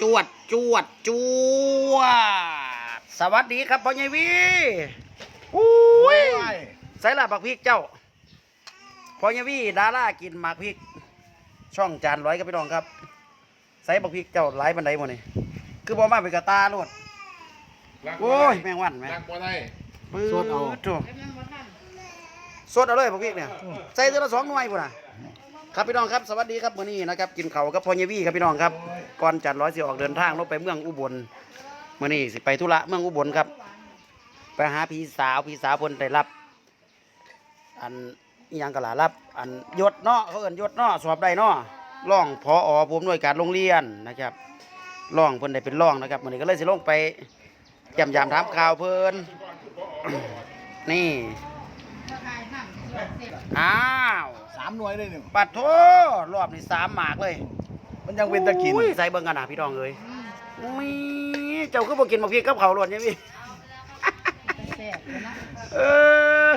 จวดจวดจวด สวัสดีครับพ่อใหญ่วีอุ้ยใส่ละบักพริกเจ้าพ่อใหญ่วีดารากินหมากพริก ช่องจานร้อยกับพี่น้องครับ ใส่บักพริกเจ้าหลายบันไดหมดนี่คือบ่มาเป็นกระตาโลดโอ้ยแมงวันแม่งรักบ่ได้ปื๊ดสดเอาโถ่สดเอาเลยบักพริกเนี่ย ใส่ตัวละสองหน่วยพุ่นน่ะ ครับพี่น้องครับสวัสดีครับมื้อนี้นะครับกินเขาวกับพ่อเยวี่ครับพี่น้องครับก่อนจัดร้อยสิออกเดินทางลงไปเมืองอุบลมื้อนี้สิไปธุระเมืองอุบลครับ ไปหาพี่สาวพี่สาวเพนได้รับ อันอิหยังก็ล่ะรับ อันยศเนาะเขาเอิ้นยศเนาะสอบได้เนาะร่องพออผมหน่วยการโรงเรียนนะครับร่องเพิ่นได้เป็นร่องนะครับมื้อนี้ก็เลยสิลงไปยำยามถามข่าวเพิ่น นี่อ้าามหน่วยเลยหนึ่งปัดโทรอบนี้สามหมากเลยมันยังเป็นตะกินอุ้ยใส่เบิ่งกันนะพี่น้องเอ้ยมีเจ้าก็บอกกินมาพี่กับเขาวล้วนยังมีเออ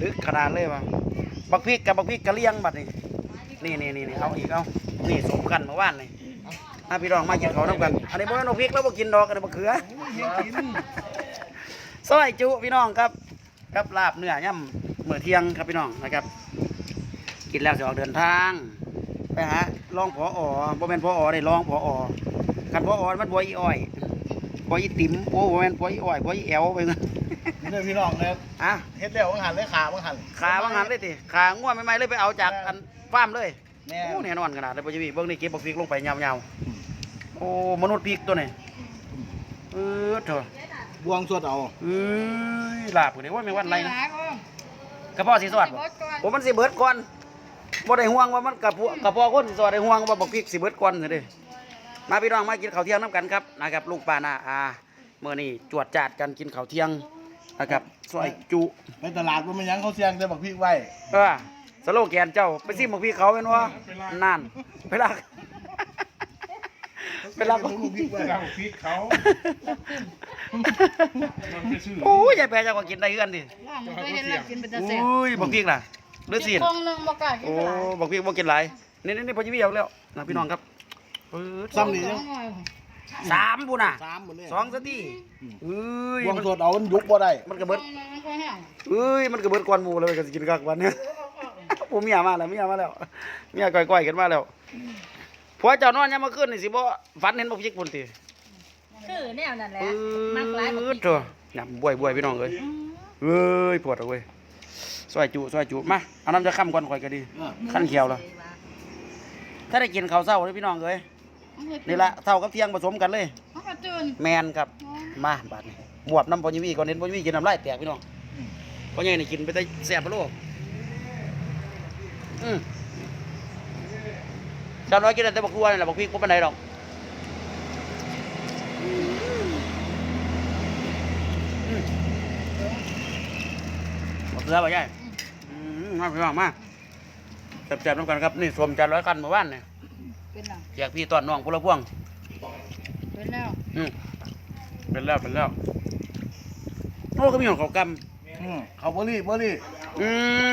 ดึกขนาดเลยว่ะบักพริกกับบักพริกกะเลียงบัดนี่นี่นี่นี่นี่เอาอีกเอานี่สมกันเมื่อวานนี่ถ้าพี่น้องมากินเขาวน้ำกัน อันนี้บ่แม่นบักพริกแล้วบ่กินดอกอันนี้บักเขือซอยจุพี่น้องครับกับลาบเนื้อย่ำมื้อเที่ยงครับพี่น้องนะครับ กินแล้วจะออกเดินทาง ไปหารองพออบ่แม่นพออได้รองพออกันพออมันบ่อีอ้อยบ่อีติ๋มโอ้บ่แม่นบ่อีอ้อยบ่อีแอวไปเงินนี่เลยพี่น้องนะครับอะเฮ็ดแล้วมังหันเลยขามังหันขาว่างั้นเลยติขาง่วงใหม่ๆเลยไปเอาจากอันฟาร์มเลยแม่โอ้แน่นอนขนาดเลยบ่จะมีเบิ่งนี่เก็บบักพริกลงไปยาวๆโอ้มนุษย์พริกตัวนี้เออเถอะบวงสวดเอาเอ้ยลาบพุ่นนี่ว่าแม่งวันไรนะกระเพาะสิสวัสดิ์บ่ผมมันสิเบิดก่อน บ่ได้ห่วงว่ามันกระเพาะกระเพาะคนสิสวัสดิ์ได้ห่วงว่าบักพริกสิเบิดก่อนเด้อมาพี่น้องมากินข้าวเที่ยงน้ำกันครับนะครับลูกปลานาอาเมื่อนี้จวดจาดกันกินข้าวเที่ยงนะครับซอยจุในตลาดมันมันยังเขาเสียงแต่บักพริกไว้เออสโลแกนเจ้าไปซิมของพี่เขาเป็นว่านั่นไปลักไปลักบักพริกไว้รักพริกเขามันไปซื้อโอ้ยยายแปรเจ้าก็กินได้เอื้อนดิว่ามันเคยเห็นแล้วกินเป็นตะ แซ่บอุ้ยบักพริกน่ะหรือสิคงหนึงบ่กล้ากินโอ้หลายบักพริกบ่กินหลายนี่นี่นี่พอจะวิ่งเอาแล้วนะพี่น้องครับปื๊ดซ้ำนี่สยัองงหน่อยสามบุน่ะสามหมดเลยสองสตีเอ้ยบวงมันสวดเอามันยุบบ่ได้มันกระเบิดสองหนึ่งมันค่อยแห้งเอ้ยมันกระเบิดกวนหมูเลยก็จะกินกักวันเนี้ยผมเมียมาแล้วเมียมาแล้วเมียก่อยๆกันมาแล้วผัวเจ้านอนยามมาขึ้นนี่สิบ่ฝันเห็นบ่พริกพุ่นติคือแนวนั่นแหละปืมักหลายบ่๊กิดนเถอะยำบวยบวยพี่น้องเอ้ยเอ้ยปวดเอาเว้ย ซอยจุซอยจุมาเอาน้ำจะค้ำก่อนข่อยก็ดีเออขั้นเขียวแล้วถ้าได้กินข้าวเช้าเลยพี่น้องเอ้ยนี่ละเท่ากับเที่ยงผสมกันเลย มันก็ตื่นแมนครับมาบาดนี้บวบน้ำพอยีวีก่อนเน้นพอยีวีกินน้ำลายแตกพี่น้องเพราะยังนี่กินไปได้แซ่บพะโลกอืมจำน้อยกินแต่บักทัวนี่แหละบักพริกพวกปันไดดอกอืมบักเก ลือบ่ใหญ่อืมมาพี่น้องมาแซ่บๆน้ำกันครับนี่สวมจานร้อยกันเมื่อวานเนี่ยเป็นหลังแจกพี่ตอนน้องพลพวงเป็นแล้วอืมเป็นแล้วเป็นแล้วโอ้ก็มีของเขากอืมเขาบ่รีบบ่รีบำอื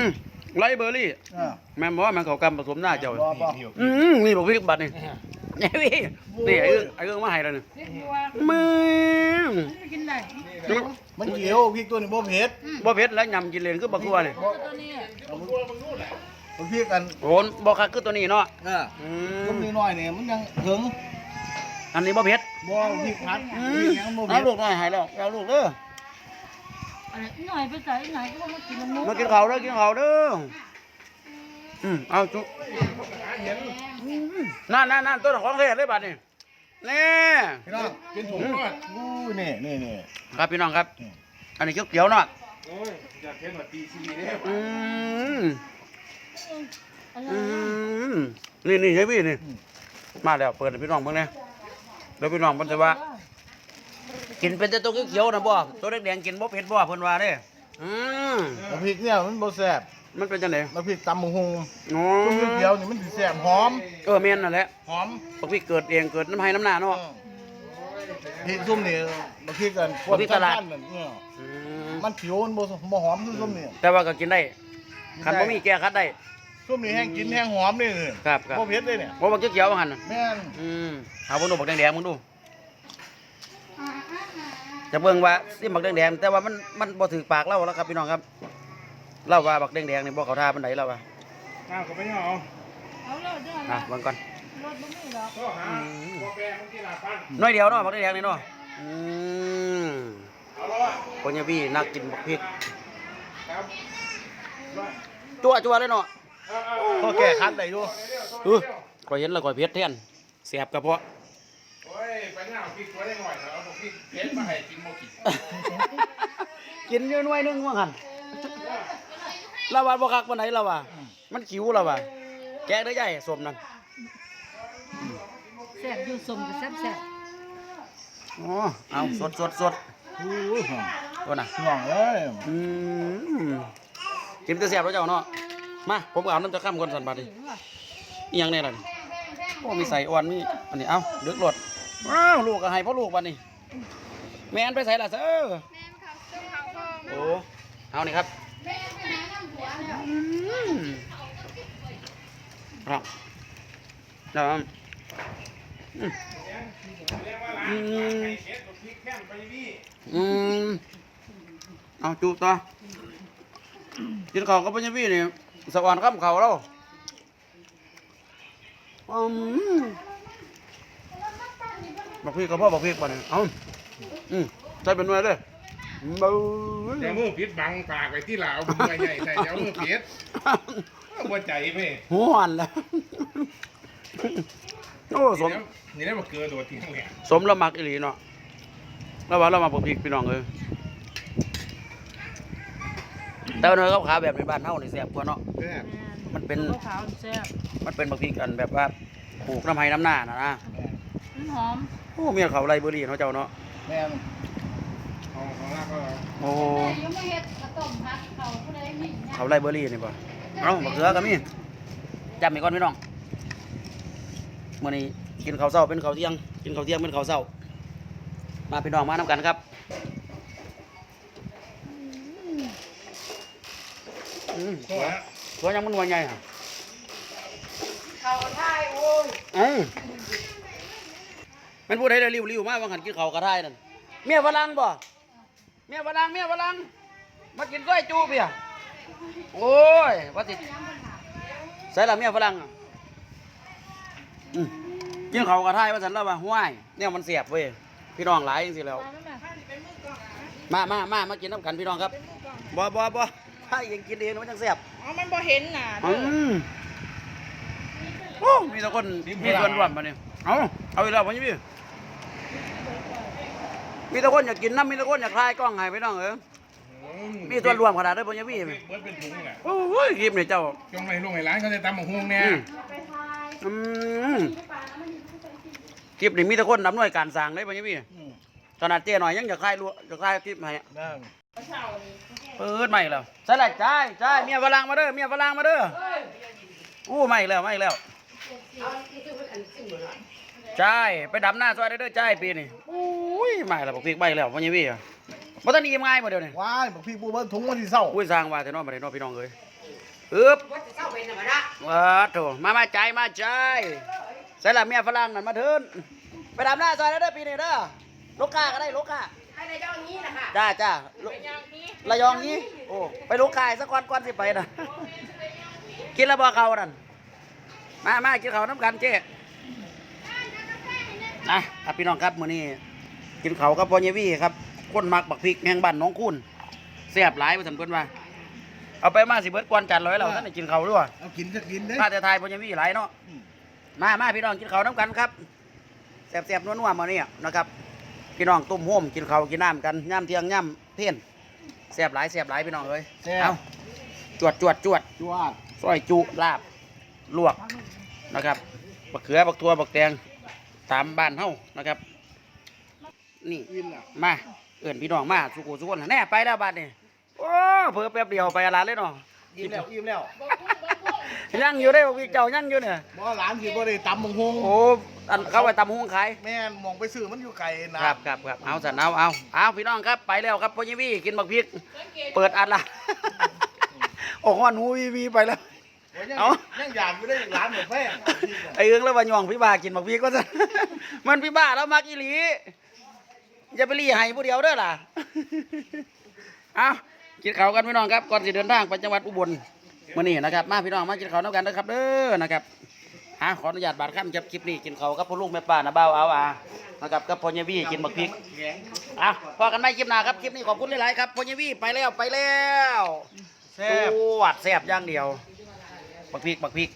มไรเบอร์รี่ เออแม่นบอกว่ามันเขากำผสมหน้าเจ้าบ่บ่อืมนี่บอกพี่บัตรนี่นี่พี่นี่ไอ้เอื้องไอ้เอื้องมาให้แล้วนี่พริกบัวมือไม่กินได้ มันเกี่ยวพริกตัวนี้บ่เผ็ดบ่เผ็ดแล้วยำกินเลยคือบักทัวนี่ตัวนี้บักพริกกันโอ้บ่คักคือตัวนี้เนาะเอออืต้มมนิดหน่อยเนี่ยมันยังถึงอันนี้บ่เผ็ดบ่พริกพัดอืพริมกยังบ่เอาเผ็ดลูกหน่อยให้แล้วเอาลูกเด้ออะไรหน่อยไปใส่หน่อยก็ว่ามันกินละมุกมากินข้าวเด้อกินข้าวเด้ออืมเอาจุนั่นนั่นนั่นต้นของเทศเลยบัดนี้ นี่พี่น้องกินถุงอู้นี่นี่นี่ครับพี่น้องครับอืมอันนี้เขียวๆเนาะโอ้ยอยากเห็นว่าตีซีเนี่ยอืมอะไรอืมนี่นี่ใช่พี่นี่ มาแล้วเปิดให้พี่น้องเบิ่งเนี่ยแล้วพี่น้องเพิ่นสิว่า กินเป็นแต่ตัวเขียวๆนะบ่ตัวแดงๆกินบ่เผ็ดบ่เพิ่นว่าเด้อืมบักพริกเนี่ยมันบ่แซ่บ มันเป็นจังได๋บักพริกตำบักหุ่งอ๋อต้มพริกเดียวนี่มันสิแซ่บหอม เออแม่นนั่นแหละหอมบักพี่เกิดเองเกิดน้ำให้น้ำหน้าเนาะพริกซุ่มนี่บางทีกันบางทีตลาดขั้นๆนั่นเนี่ยอืมมันผิวมันบ่บ่หอมคือซุ่มนี่แต่ว่าก็กินได้คันบ่มีแก้คัดได้สซุ่มนี่แห้งกินแห้งหอมนี่นี่ครับครับ บ่เผ็ดเลยเนี่ยบ่บักเขียวๆว่าหั่นน่ะแม่นอืมเอาเบิ่งดูบักแดงๆมึงดู จะเบิ่งว่าซิมบักแดงๆแต่ว่ามันมันบ่ถือปากเราแล้วครับพี่น้องครับ เล่าว่าบักแดงๆนี่บ่เข้าท่าปานใดแล้วว่าน้ำก็ไม่เอาเอาเลยเด้ออะนะเบิ่งก่อนรถบ่มีหรอกก็หาพอแปรมันกินอาปั้นน้อยเดียวเนาะบักแดงๆนี่เนาะอืมเอาละวะคนยาพี่นักกินบักพริกครับจั่วจั่วเลยเนาะเอาเอาพอแก้คันได้อยู่เออข่อยเห็นแล้วข่อยเผ็ดแทนเสียบกระเพาะโอ้ยไปหน้าเอาพริกตัวได้หน่อยเอาพริกเผ็ดมาให้กินโมกินกินอยู่หน่วยหนึงว่าหั่น เราว่าบ่คักปานใดเราว่ามันขิวเราว่าแกะได้ใหญ่สมนั่นแซ่บอยู่สมกับแซ่บแซ่บอ๋อเอาสดสดสดอู้ยหอมตัวน่ะห่วงเลยอืมกินแต่เสียบแล้วเจ้าเนาะมาผมก็เอาน้ำจะข้ามคนสันบัดนี่อีหยังแน่ล่ะนี่โอ้มีใส่อ่อนมีอันนี้เอ้าดึกรถอ้าวลูกก็ให้พ่อลูกบัดนี้แม่นไปใส่ละเซ้อโอ้เอานี่ครับอืม ครับแล้วอืมอืมเผ็ดกับพริกแค่นไปนี่อืมเอาจุต่อกินข้าวกับปัญญาวีนี่สวรรค์ข้ามเขาเราอืมบอกพี่กับพ่อบอกพี่ป่ะเนี่ยเอาอืมใส่เป็นหน่วยเลย บู๊เดี๋ยวมือปิดบังปากไปที่ลาวมือใหญ่ใส่เดี๋ยวมือปิดหัวใจเพ่หัวหันแล้วโอ้สมนี่ได้มาเกลือโดดทิ้งแหลมสมละมักอีหลีเนาะแล้วว่าเรามาบอกพี่พี่น้องเลยแต่ว่าเนื้อเขาขาแบบในบ้านเฮานี่แซ่บกว่าเนาะแซ่บมันเป็นขาวๆแซ่บมันเป็นบางทีกันแบบว่าปลูกน้ำไห้น้ำหน้านะนะมันหอมโอ้เมียเขาไรเบอร์รี่เนาะเจ้าเนาะแม่ นเอาของลากก็โอ้ยังไม่เฮ็ดกระต้มพัดเขาผู้ใดมีเนี่ยเขาไรเบอร์รี่นี่ป่ะเอ้าบักเขือก็มีจำอีกก่อนพี่น้องมื่อนี้กินข้าวเช้าเป็นข้าวเที่ยง กินข้าวเที่ยงเป็นข้าวเช้า มาพี่น้องมาน้ำกันครับอืมตัวตัวยังมันวันใหญ่อะข้าวไทยโอ้ยเอ้ยมันพูดให้ได้ริวๆมาว่าหันกินข้าวกระไทยนั่นเมียฝรั่งบ่ เมียฝรั่งเมียฝรั่งมากินก้อยจูเปียโอ้ยว่าสิใส่ละเมียฝรั่งอะอืมกินข้าวกระไทยว่าสันแล้วว่าห้วยเนี่ยมันเสียบเว้ยพี่น้องหลายจริงๆแล้ว มามามามากินน้ำกันพี่น้องครับบ่บ่บ่ถ้าเองกินเองมันจังเสียบอ๋อมันบ่เห็นน่ะอืมโอ้มีแต่คนมีส่วนร่วมมาเนี่ยเอาเอาอีกแล้วพ่อพี่ มีแต่คนอยากกินน้ำมีแต่คนอยากทายกล้องให้พี่น้องเออมีส่วนร่วมขนาดได้พ่อพี่เบิดเป็นถุงแหละโอ้ยคลิปเนี่ยเจ้าจงในลงในร้านเขาจะตำมะฮวงเนี่ยอืมอืมคลิปนี่มีแต่คนนำหน่วยการสร้างได้พ่อพี่อืมขนาดเจ้หน่อยยังอยากทายรัวอยากทายคลิปให้แม่นเปิดใหม่แล้วใส่ละจ่ายจ่ายเมียฝรั่งมาเด้อเมียฝรั่งมาเด้ออู้ใหม่แล้วใหม่แล้วจ่ายไปดำหน้าซอยได้เด้อจ่ายปีนี่อุ้ ยใหม่แล้วบอกพีกใบแล้วพ่อยี่วี่อะบ่ทันอิ่มง่ายบ่เดี๋ยวนี้ว้ายบอกพี่ปูเบิ้ลถุงวันที่เศร้าอุ้ยสร้างว่าแต่น้องบ่ได้น้องพี่น้องเอ้ยอึบว้าโถมามาจ่ายมาจ่ายใส่ละเมียฝรั่งนั่นมาเถินไปดำหน้าซอยได้เด้อปีนี้เด้อลูกค้าก็ได้ลูกค้าไปในเจ้านี้นะคะจ้าจ้าระยองนี้โอ้ไปลูกกายสักวันก่อนสิไปนะกินแล้วบ่เขานั่นมามากินเขาวน้ำกันเจ๊นะครับพี่น้องครับมื้อนี้ กินเขาวกับพ่อเยวี่ครับคนมักบักพริกแห่งบ้านหน้องคุณแซ่บหลายว่าซั่นเพิ่นว่า เอาไปมาสิเบิดกวนจันร้อยเราท่านได้กินเขาวด้วยเอากินจะกินเด้ถ้าจะทายพ่อเยวี่หลายเนาะมามาพี่น้องกินเขาวน้ำกันครับแซ่บๆนัวๆมื้อนี้นะครับ พี่น้องตุ้มโฮมกินข้าวกินน้ำกันย่ำเที่ยงย่ำเที่ยนแซ่บหลายแซ่บหลายพี่น้องเอ้ยแซ่เอาบจวดจวดจวด จวดซอยจุลาบลวกนะครับบักเขือบักทั่วบักแตงตามบ้านเฮานะครับ นี่อินอะมาเอื่นพี่น้องมาสุกุสุกนแน่ไปแล้วบ้านนี่โอ้เพิ่แป๊บเดียวไปอะไรเลยเนาะอิ่มแล้วอิ่มแล้วยังอยู่ได้อพี่เจ้ายังอยู่เนี่ยบ่หลานสิบ่ได้ตำบังฮงโอ้อันเข้าไปตำหุงขายแม่นมองไปซื้อมันอยู่ไกลนะครับครับครับเอาสันเอาเอาเอาพี่น้องครับไปแล้วครับพ่อยี่วี่กินบักพริก เปิดอัดละออกว่าหนูวีวีไปแล้ววยังเอายังอยากอยู่ได้อีกร้านหมดแป้งไอ้เอิงแล้วว่าย่องพี่บ้ากินบักพริกก็จะมันพี่บ้าแล้วมักอีหลี อย่าไปรีให้ผู้เดียวเด้อล่ะ เอากินข้าวกันพี่น้องครับก่อนสิเดินทางไปจังหวัดอุบลมื้อนี้นะครับ มาพี่น้องมากินข้าวน้ำกันนะครับเด้อนะครับฮะขออนุญาตบาดข้ามจับคลิปนี้กินข้าวกับพ่อลุงแม่ป้านะเบ้าเอาอานะครับกับพ่อเยวี่กินบักพริกอะพอกันไม่คลิปหน้าครับคลิปนี้ขอบคุณหลายๆครับพ่อเยวี่ไปแล้วไปแล้วแซ่บสวัดแซ่บอย่างเดียวบักพริกบักพริก